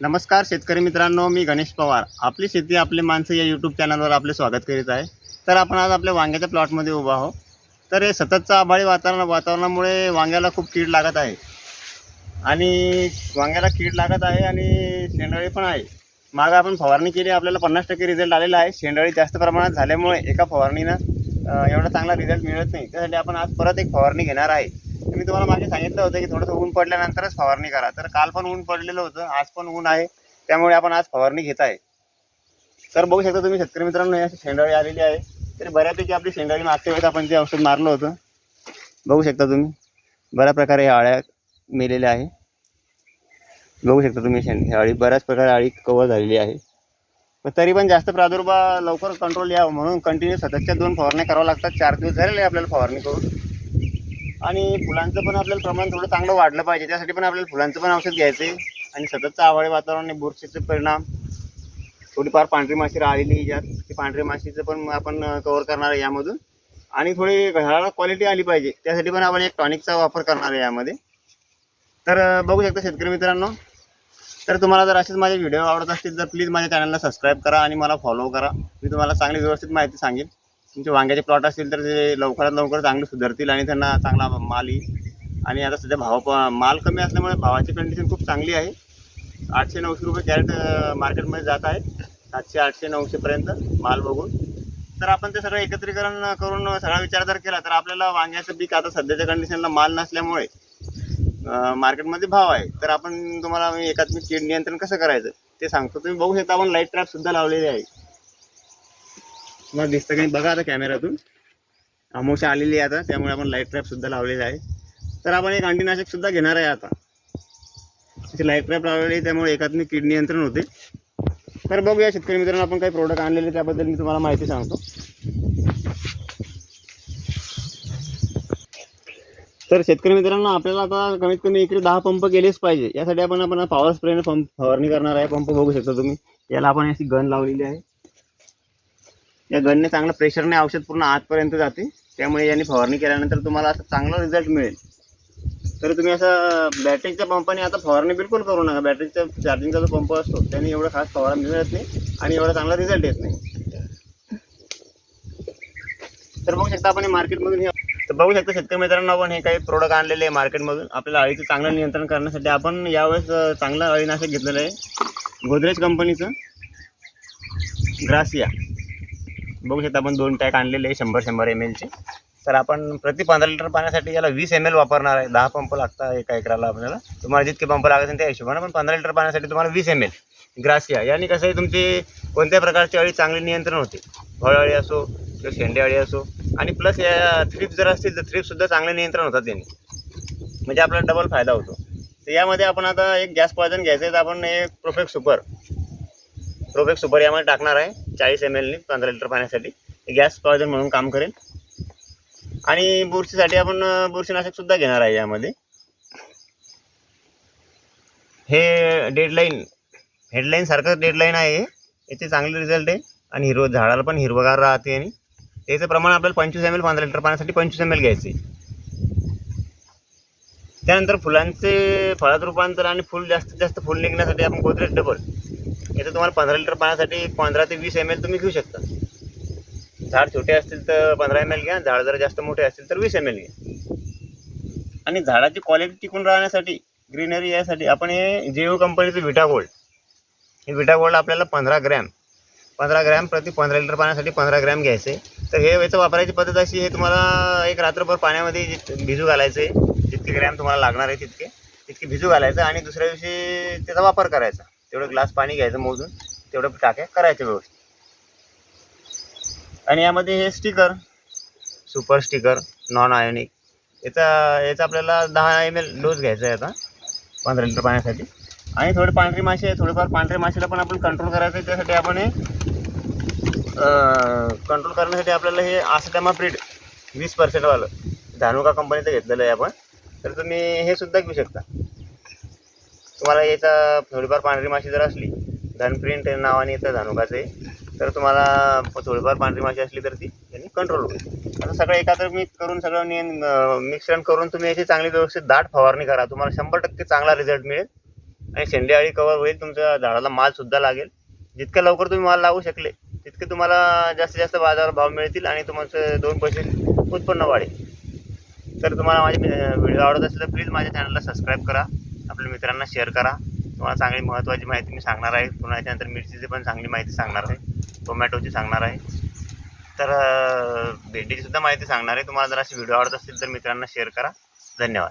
नमस्कार शेतकरी मित्रांनो मी गणेश पवार. आपली शेती आपली माणसं या यूट्यूब चॅनलवर आपले स्वागत करीत आहे. तर आपण आज आपल्या वांग्याच्या प्लॉटमध्ये उभा आहो तर हे सततचं आभाळी वातावरण वातावरणामुळे वांग्याला खूप कीड लागत आहे. आणि वांग्याला कीड लागत आहे आणि शेंडळी पण आहे. मागं आपण फवारणी केली आपल्याला पन्नास टक्के रिझल्ट आलेला आहे. शेंडळी जास्त प्रमाणात झाल्यामुळे एका फवारणीनं एवढा चांगला रिझल्ट मिळत नाही. त्यासाठी आपण आज परत एक फवारणी घेणार आहे. तर मी तुम्हाला मागे सांगितलं होतं की थोडंसं ऊन पडल्यानंतरच फवारणी करा. तर काल पण ऊन पडलेलं होतं आज पण ऊन आहे त्यामुळे आपण आज फवारणी घेत आहे. तर बघू शकता तुम्ही शेतकरी मित्रांनो ही अशी शेंडाळी आलेली आहे. तरी बऱ्यापैकी आपली शेंडाळी मागच्या वेळेस आपण जे औषध मारलं होतं बघू शकता तुम्ही. बऱ्या प्रकारे ह्या अळ्या मेलेल्या आहे. बघू शकता तुम्ही शेंड ह्या अळी बऱ्याच प्रकारे अळी कव्हर झालेली आहे. पण तरी पण जास्त प्रादुर्भाव लवकर कंट्रोल यावं म्हणून कंटिन्यू सततच्या दोन फवारण्या कराव्या लागतात. चार दिवस झालेले आहे आपल्याला फवारणी करून. आणि फुलांचं पण आपल्याला प्रमाण थोडं चांगलं वाढलं पाहिजे. त्यासाठी पण आपल्याला फुलांचं पण औषध घ्यायचं आहे. आणि सततचं आवाळी वातावरण आणि बुरशीचे परिणाम. थोडीफार पांढरी माशी आलेली ज्यात. ती पांढरी माशीचं पण आपण कव्हर करणार आहे यामधून. आणि थोडी घराला क्वालिटी आली पाहिजे. त्यासाठी पण आपण एक टॉनिकचा वापर करणार आहे यामध्ये. तर बघू शकता शेतकरी मित्रांनो. तर तुम्हाला जर असेच माझे व्हिडिओ आवडत असतील तर प्लीज माझ्या चॅनलला सबस्क्राईब करा आणि मला फॉलो करा. मी तुम्हाला चांगली व्यवस्थित माहिती सांगेन. तुमचे वांग्याचे प्लॉट असतील तर ते लवकरात लवकर चांगले सुधारतील आणि त्यांना चांगला माल येईल. आणि आता सध्या भाव प- माल कमी असल्यामुळे भावाची कंडिशन खूप चांगली आहे. आठशे नऊशे रुपये कॅरेट मार्केटमध्ये जात आहे सातशे आठशे नऊशेपर्यंत माल बघून. तर आपण ते सगळं एकत्रीकरण करून सगळा विचार जर केला तर आपल्याला वांग्याचं पीक आता सध्याच्या कंडिशनला माल नसल्यामुळे मार्केटमध्ये भाव आहे. तर आपण तुम्हाला एकात्मिक कीड नियंत्रण कसं करायचं ते सांगतो. तुम्ही बघू शकता आपण लाइट ट्रॅप सुद्धा लावलेले आहे. तुम्हाला दिसतं काही बघा आता कॅमेऱ्यातून अमोशा आलेली आहे आता त्यामुळे आपण लाइट ट्रॅपसुद्धा सुद्धा लावलेले आहे. तर आपण एक अंडीनाशक सुद्धा घेणार आहे आता. त्याची लाइट ट्रॅप लावलेली आहे त्यामुळे एकातून कीड नियंत्रण होते. तर बघूया शेतकरी मित्रांनो आपण काही प्रोडक्ट आणलेले त्याबद्दल मी तुम्हाला माहिती सांगतो. तर शेतकरी मित्रांनो आपल्याला आता कमीत कमी इकडे दहा पंप केलेच पाहिजे. यासाठी आपण आपण पॉवर स्प्रेने पंप फवारणी करणार आहे. पंप बघू शकता तुम्ही. याला आपण अशी गन लावलेली आहे. या गनने चांगलं प्रेशरने औषध पूर्ण आतपर्यंत जाते. त्यामुळे याने फवारणी केल्यानंतर तुम्हाला असं चांगला रिझल्ट मिळेल. तर तुम्ही असं बॅटरीच्या पंपाने आता फवारणी बिलकुल करू नका. बॅटरीचा चार्जिंगचा जो पंप असतो त्याने एवढं खास फवारणी मिळत नाही आणि एवढा चांगला रिझल्ट येत नाही. तर बघू शकता आपण हे मार्केटमधून हे तर बघू शकता शेतकरी मित्रांनो आपण हे काही प्रोडक्ट आणलेले आहे मार्केटमधून आपल्याला अळीचं चांगलं नियंत्रण करण्यासाठी आपण यावेळेस चांगलं अळीनाशक घेतलेलं आहे. गोदरेज कंपनीचं ग्रासिया. बघू शकता आपण दोन पॅक आणलेले आहे शंभर शंभर एम एलचे तर आपण प्रति पंधरा लिटर पाण्यासाठी याला वीस एम एल वापरणार आहे. दहा पंप लागतात एका एकराला आपल्याला. तुम्हाला जितके पंप लागत त्या हिशोबाने पण पंधरा लिटर पाण्यासाठी तुम्हाला वीस एम एल ग्रासिया. याने कसं आहे तुमची कोणत्या प्रकारची अळी चांगली नियंत्रण होते? फळअळी असो किंवा शेंडे अळी असो. आणि प्लस या थ्रिप जर असतील तर थ्रिपसुद्धा चांगले नियंत्रण होतात त्यांनी म्हणजे आपला डबल फायदा होतो. तर यामध्ये आपण आता एक गॅस पॉयझन घ्यायचं आहे. तर आपण एक प्रोफेक्ट सुपर प्रोफेक्स सुपर यामध्ये टाकणार आहे. चाळीस एम एलनी पंधरा लिटर पाण्यासाठी. गॅस पॉयझन म्हणून काम करेल. आणि बुरशीसाठी आपण बुरशीनाशकसुद्धा बुरशीनाशक सुद्धा घेणार आहे यामध्ये. हे डेडलाईन हेडलाईन सारखं डेडलाईन आहे हे. याचे चांगले रिझल्ट आहे. आणि हिरव झाडाला पण हिरवगार राहते आणि त्याचं प्रमाण आपल्याला पंचवीस एम एल पंधरा लिटर पाण्यासाठी पंचवीस एम एल घ्यायचे. त्यानंतर फुलांचे फळात रूपांतर आणि फुल जास्तीत जास्त फुल निघण्यासाठी आपण गोदरेज डबल याचं तुम्हाला पंधरा लिटर पाण्यासाठी पंधरा ते वीस एम एल तुम्ही घेऊ शकता. झाड छोटे असतील तर पंधरा एम एल घ्या झाड जर जास्त मोठे असतील तर वीस एम एल घ्या. आणि झाडाची क्वालिटी टिकून राहण्यासाठी ग्रीनरी यासाठी आपण हे जेओ कंपनीचं विटा गोल्ड हे विटा गोल्ड आपल्याला पंधरा ग्रॅम पंधरा ग्रॅम प्रति पंधरा लिटर पाण्यासाठी पंधरा ग्रॅम घ्यायचे. तर हे याचं वापरायची पद्धत अशी हे तुम्हाला एक रात्रभर पाण्यामध्ये जित- भिजू घालायचं जितके ग्रॅम तुम्हाला लागणार आहे तितके तितके भिजू घालायचं आणि दुसऱ्या दिवशी त्याचा वापर करायचा. तेवढं ग्लास पाणी घ्यायचं मोजून तेवढं टाक्या करायचं व्यवस्थित. आणि यामध्ये हे sticker super sticker non ionic याचा याचा आपल्याला दहा एम एल डोस घ्यायचा आहे आता पंधरा लिटर पाण्यासाठी. आणि थोडे पांढरे मासे आहे थोडेफार पांढरे माशेला पण आपण कंट्रोल करायचं आहे त्यासाठी आपण हे कंट्रोल करण्यासाठी आपल्याला हे आसटामाप्रीड वीस पर्सेंटवालं धानुका कंपनीचं घेतलेलं आहे आपण. तर तुम्ही हे सुद्धा घेऊ शकता. तुम्हाला याचा थोडीफार पांढरी माशी जर असली धनप्रिंट नावाने येतं धनुकाचं आहे तर तुम्हाला थोडीफार पांढरी माशी असली तर ती त्यांनी कंट्रोल होईल. आता सगळं एकत्र मिक्स करून सगळं नियन मिश्रण करून तुम्ही याची चांगली व्यवस्थित दाट फवारणी करा. तुम्हाला शंभर टक्के चांगला रिझल्ट मिळेल. आणि शेंडेआळी कवर होईल तुमच्या झाडाला मालसुद्धा लागेल. जितक्या लवकर तुम्ही माल लागू शकले तितके तुम्हाला जास्तीत जास्त बाजार भाव मिळतील आणि तुमचं दोन पैसे उत्पन्न वाढेल. तर तुम्हाला माझे व्हिडिओ आवडत असेल तर प्लीज माझ्या चॅनलला सबस्क्राईब करा. आपल्या मित्रांना शेअर करा. तुम्हाला चांगली महत्त्वाची माहिती मी सांगणार आहे. पुन्हा याच्यानंतर मिरचीची पण चांगली माहिती सांगणार आहे. टोमॅटोची सांगणार आहे. तर अं, माहिती सांगणार आहे. तुम्हाला जर अशी व्हिडिओ आवडत असतील तर मित्रांना शेअर करा. धन्यवाद.